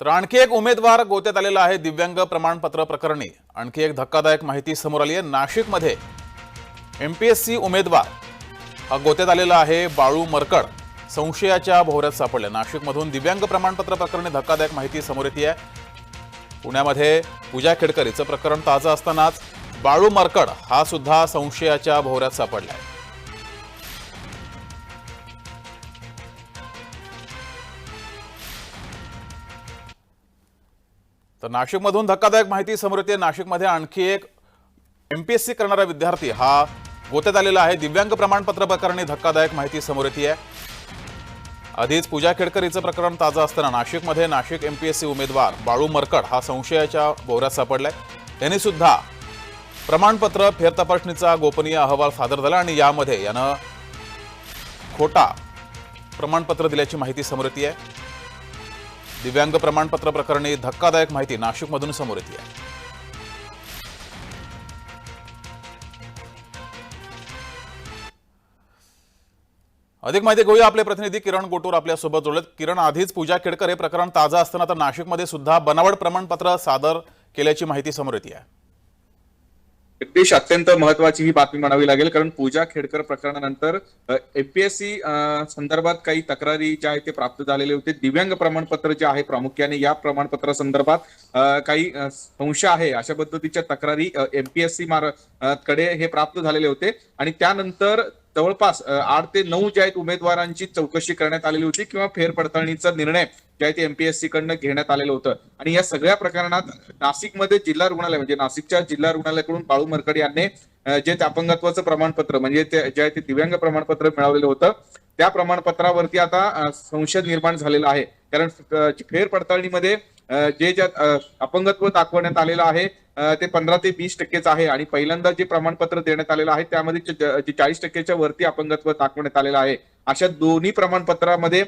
तर आणखी एक उमेदवार गोत्यात आलेला आहे दिव्यांग प्रमाणपत्र प्रकरणी. आणखी एक धक्कादायक माहिती समोर आली आहे. नाशिकमध्ये एम पी एस सी उमेदवार हा गोत्यात आलेला आहे बाळू मरकड. संशयाच्या भोवऱ्यात सापडले. नाशिकमधून दिव्यांग प्रमाणपत्र प्रकरणी धक्कादायक माहिती समोर येते आहे. पुण्यामध्ये पूजा खेडकरीचं प्रकरण ताजं असतानाच बाळू मरकड हा सुद्धा संशयाच्या भोवऱ्यात सापडला आहे. तर नाशिकमधून धक्कादायक माहिती समोर येते. नाशिकमध्ये आणखी एक एम पी एस सी करणारा विद्यार्थी हा गोत्यात आलेला आहे. दिव्यांग प्रमाणपत्र प्रकरणी धक्कादायक माहिती समोर येते आहे आधीच पूजा खेडकरीचं प्रकरण ताजं असताना नाशिकमध्ये Nashik M P S C उमेदवार बाळू मरकड हा संशयाच्या भोवऱ्यात सापडलाय. त्यांनी सुद्धा प्रमाणपत्र फेरतपासणीचा गोपनीय अहवाल सादर झाला आणि यामध्ये यानं खोटा प्रमाणपत्र दिल्याची माहिती समोर येते आहे दिव्यांग प्रमाणपत्र प्रकरणी धक्कादायक माहिती नाशिकमधून समोर येते. आहे अधिक माहिती घेऊया आपले प्रतिनिधी किरण गोटूर आपल्यासोबत जोडलेत. किरण आधीच पूजा केडकर हे प्रकरण ताजा असताना तर नाशिकमध्ये सुद्धा बनावट प्रमाणपत्र सादर केल्याची माहिती समोर येते आहे. जगदीश अत्यंत महत्वाची ही बातमी म्हणावी लागेल कारण पूजा खेडकर प्रकरणानंतर एपीएससी संदर्भात काही तक्रारी ज्या आहेत ते प्राप्त झालेले होते. दिव्यांग प्रमाणपत्र जे आहे प्रामुख्याने या प्रमाणपत्रा संदर्भात काही संशय आहे अशा पद्धतीच्या तक्रारी एमपीएससी मारकडे हे प्राप्त झालेले होते. आणि त्यानंतर जवळपास आठ ते नऊ ज्या आहेत उमेदवारांची चौकशी करण्यात आलेली होती किंवा फेरपडताळणीचा निर्णय जे आहे ते एमपीएससी कडनं घेण्यात आलेलं होतं. आणि या सगळ्या प्रकरणात नाशिकमध्ये जिल्हा रुग्णालय म्हणजे नाशिकच्या जिल्हा रुग्णालयाकडून बाळू मरकड यांनी जे अपंगत्वाचं प्रमाणपत्र म्हणजे ते जे आहे ते दिव्यांग प्रमाणपत्र मिळवलेलं होतं त्या प्रमाणपत्रावरती आता संशय निर्माण झालेला आहे. कारण फेरपडताळणीमध्ये जे ज्या अपंगत्व दाखवण्यात आलेलं आहे ते पंधरा ते वीस टक्केच आहे आणि पहिल्यांदा जे प्रमाणपत्र देण्यात आलेलं आहे त्यामध्ये चाळीस टक्क्याच्या वरती अपंगत्व दाखवण्यात आलेलं आहे. अशा दोन्ही प्रमाणपत्रामध्ये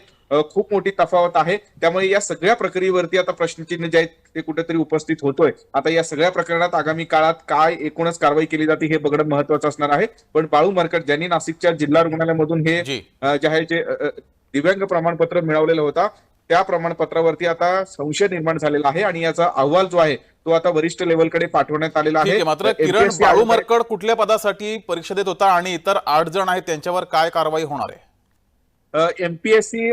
खूप मोठी तफावत आहे. त्यामुळे या सगळ्या प्रक्रियेवरती आता प्रश्नचिन्ह जे आहेत ते कुठेतरी उपस्थित होतोय. आता या सगळ्या प्रकरणात आगामी काळात काय एकूणच कारवाई केली जाते हे बघणं महत्वाचं असणार आहे. पण बाळू मरकट ज्यांनी नाशिकच्या जिल्हा रुग्णालयामधून हे जी. आहे जे दिव्यांग प्रमाणपत्र मिळवलेलं होता त्या प्रमाणपत्रावरती आता संशय निर्माण झालेला आहे आणि याचा अहवाल जो आहे तो आता वरिष्ठ लेवलकडे पाठवण्यात आलेला आहे. मात्र किरण MPSC बाळू आयोगाकडे- मरकड कुठल्या पदासाठी परीक्षा देत होता आणि इतर आठ जण आहेत त्यांच्यावर काय कारवाई होणार आहे? एमपीएससी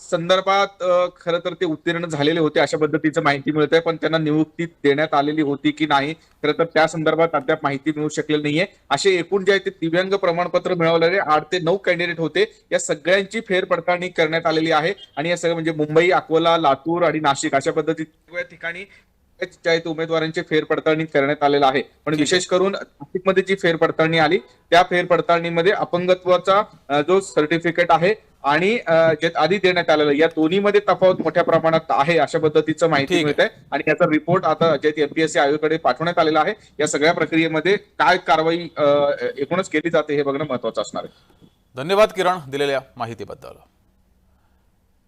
संदर्भात खरं तर ते उत्तीर्ण झालेले होते अशा पद्धतीचं माहिती मिळत आहे पण त्यांना नियुक्ती देण्यात आलेली होती की नाही खरं तर त्या संदर्भात अद्याप माहिती मिळू शकलेली नाहीये. असे एकूण जे आहे ते दिव्यांग प्रमाणपत्र मिळवलेले आठ ते नऊ कॅन्डिडेट होते. या सगळ्यांची फेरपडताळणी करण्यात आलेली आहे आणि या सगळं म्हणजे मुंबई अकोला लातूर आणि नाशिक अशा पद्धतीच्या ठिकाणी उमेदवारांची फेरपडताळणी करण्यात आलेलं आहे. पण. विशेष करून नाशिकमध्ये जी फेरपडताळणी आली त्या फेरपडताळणीमध्ये अपंगत्वाचा जो सर्टिफिकेट आहे आणि जे आधी देण्यात आलेलं या दोन्हीमध्ये तफावत मोठ्या प्रमाणात आहे अशा पद्धतीचं माहिती. मिळत आहे. आणि याचा रिपोर्ट आता जे एमपीएससी आयोगाकडे पाठवण्यात आलेला आहे या सगळ्या प्रक्रियेमध्ये काय कारवाई एकूणच केली जाते हे बघणं महत्वाचं असणार आहे. धन्यवाद किरण दिलेल्या माहितीबद्दल.